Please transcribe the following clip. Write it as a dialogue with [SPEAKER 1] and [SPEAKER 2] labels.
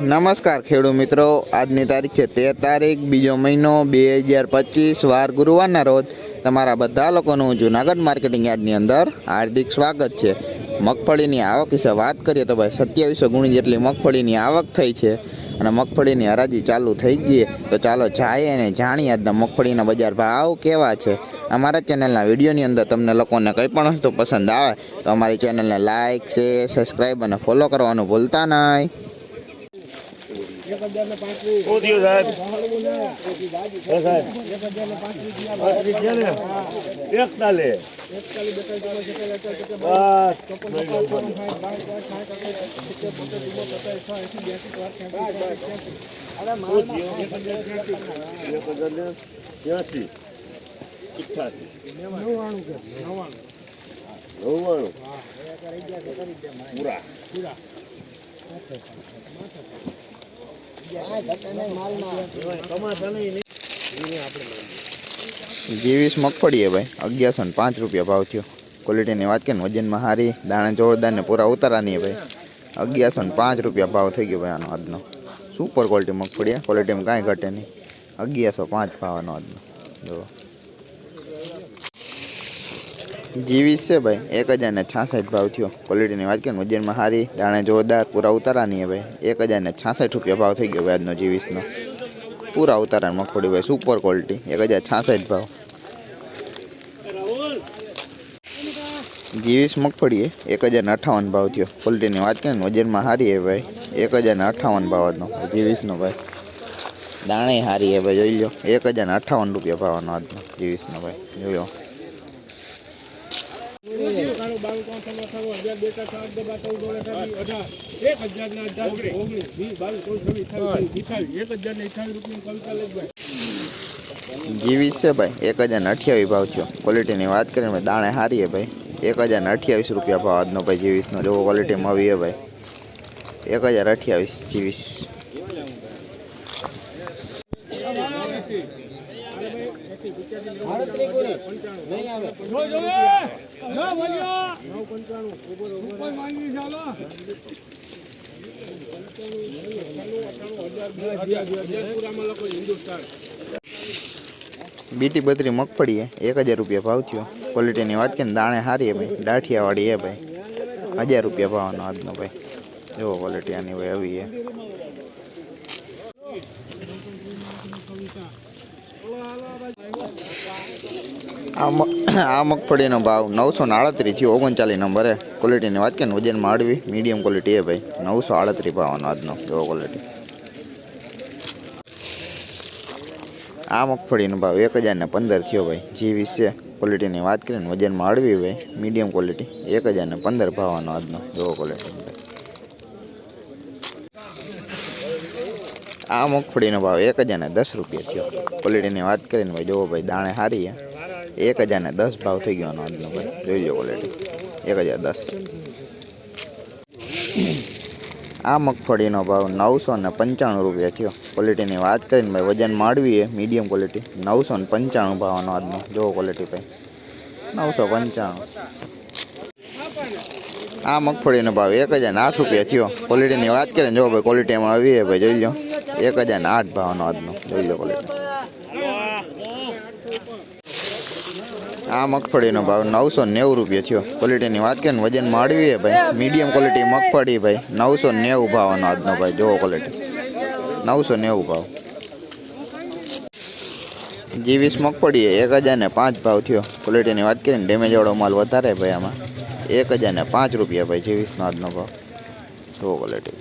[SPEAKER 1] નમસ્કાર ખેડૂત મિત્રો. આજની તારીખ છે તેર તારીખ, બીજો મહિનો બે હજાર પચીસ, વાર ગુરુવારના રોજ તમારા બધા લોકોનું જુનાગઢ માર્કેટિંગ યાર્ડની અંદર હાર્દિક સ્વાગત છે. મગફળીની આવક વિશે વાત કરીએ તો ભાઈ સત્યાવીસો ગુણી જેટલી મગફળીની આવક થઈ છે અને મગફળીની હરાજી ચાલુ થઈ ગઈ તો ચાલો જાય અને જાણીએ આજના મગફળીના બજાર ભાવ કેવા છે. અમારા ચેનલના વિડીયોની અંદર તમને લોકોને કંઈ પણ વસ્તુ પસંદ આવે તો અમારી ચેનલને લાઇક શેર, સબસ્ક્રાઈબ અને ફોલો કરવાનું ભૂલતા નહીં.
[SPEAKER 2] થયું સાહેબ. એકતાલીસ બસ શું થયું? એક હજાર ને નવ્વાણું પૂરા નહીં
[SPEAKER 1] જીવીસ મગફળી ભાઈ, અગિયારસો ને પાંચ રૂપિયા ભાવ થયો. ક્વોલિટીની વાત કે વજનમાં સારી દાણા જોરદાર ને પૂરા ઉતારાની ભાઈ. અગિયારસો ને પાંચ રૂપિયા ભાવ થઈ ગયો ભાઈ આનો આજનો. સુપર ક્વોલિટી મગફળી ક્વોલિટીમાં કાંઈ ઘટે નહીં. અગિયારસો પાંચ ભાવ આનો આજનો. જો જીવીસ છે ભાઈ. એક હજાર ને છાસઠ ભાવ થયો. ક્વોલિટીની વાત કરીએ વજનમાં સારી દાણે જોરદાર, પૂરા ઉતારાની હે ભાઈ. એક હજાર ને છાસઠ રૂપિયા ભાવ થઈ ગયો ભાઈ આજનો જીવીસનો. પૂરા ઉતારા મગફળી ભાઈ સુપર ક્વોલિટી એક હજાર છાસઠ ભાવ. જીવીસ મગફળીએ એક હજાર ને અઠાવન ભાવ થયો. ક્વોલિટીની વાત કરીએ વજનમાં સારી એ ભાઈ. એક હજાર ને અઠાવન ભાવનો જીવીસનો ભાઈ. દાણે સારી હે ભાઈ, જોઈ લો એક હજાર ને અઠાવન રૂપિયા ભાવનો આજનો જીવીસનો ભાઈ. જોઈ લો જીવીસ છે ભાઈ એક હજાર ને અઠ્યાવીસ ભાવ થયો. ક્વોલિટીની વાત કરીએ ને દાણે હારીએ ભાઈ. એક હજાર ને અઠ્યાવીસ રૂપિયા ભાવ આજનો ભાઈ જીવીસનો. જેવો ક્વોલિટીમાં આવીએ ભાઈ. એક હજાર અઠ્યાવીસ જીવીસ. બીટી બત્રી મગફળી હે, એક હજાર રૂપિયા ભાવ થયો. ક્વોલિટીની વાત કરીએ ને દાણે સારી હે ભાઈ, દાઠિયાવાળી હે ભાઈ. હજાર રૂપિયા ભાવનો આજનો ભાઈ. જેવો ક્વોલિટી આની ભાઈ આવી હે. આ મગફળીનો ભાવ નવસો ને આડત્રીસ થયો, ઓગણચાલીસ નંબરે ક્વોલિટીની વાત કરીને વજનમાં હળવી મીડિયમ ક્વોલિટી એ ભાઈ. નવસો આડત્રીસ ભાવનો આજનો એવો ક્વોલિટી આ મગફળીનો ભાવ એક હજાર ને પંદર થયો ભાઈ. જે વિશે ક્વોલિટીની વાત કરીએ ને વજનમાં હળવી ભાઈ મીડિયમ ક્વોલિટી એક હજાર ને પંદર ભાવનો આજનો એવો ક્વોલિટી આ મગફળીનો ભાવ એક હજાર ને દસ રૂપિયા થયો. ક્વોલિટીની વાત કરીને ભાઈ, જોવો ભાઈ, દાણે સારી છે એક હજાર ને દસ ભાવ થઈ ગયો આનો આજનો ભાઈ જોઈ લો ક્વોલિટી એક હજાર દસ આ મગફળીનો ભાવ નવસો ને પંચાણું રૂપિયા થયો ક્વોલિટીની વાત કરીને ભાઈ વજન માળવી છે મીડિયમ ક્વોલિટી નવસો ને પંચાણું ભાવનો આજનો જોવો ક્વોલિટી ભાઈ નવસો પંચાણું આ મગફળીનો ભાવ એક હજાર ને આઠ રૂપિયા થયો ક્વોલિટીની વાત કરીએ ને જો ભાઈ ક્વોલિટીમાં આવી છે ભાઈ જોઈ લો એક હજાર ને આઠ ભાવનો આજનો જોઈ લો ક્વોલિટી આ મગફળીનો ભાવ નવસો નેવું રૂપિયા થયો. ક્વોલિટીની વાત કરીએ ને, વજન માળવીએ ભાઈ. મીડિયમ ક્વોલિટી મગફળી ભાઈ. નવસો નેવું ભાવનો આજનો ભાઈ. જોવો ક્વોલિટી નવસો નેવું ભાવ. જીવીસ મગફળી એક હજાર ને પાંચ ભાવ થયો. ક્વોલિટીની વાત કરીએ ને ડેમેજ માલ વધારે ભાઈ આમાં. એક હજાર ને પાંચ રૂપિયા ભાઈ જીવીસનો આજનો ભાવ. જોવો ક્વોલિટી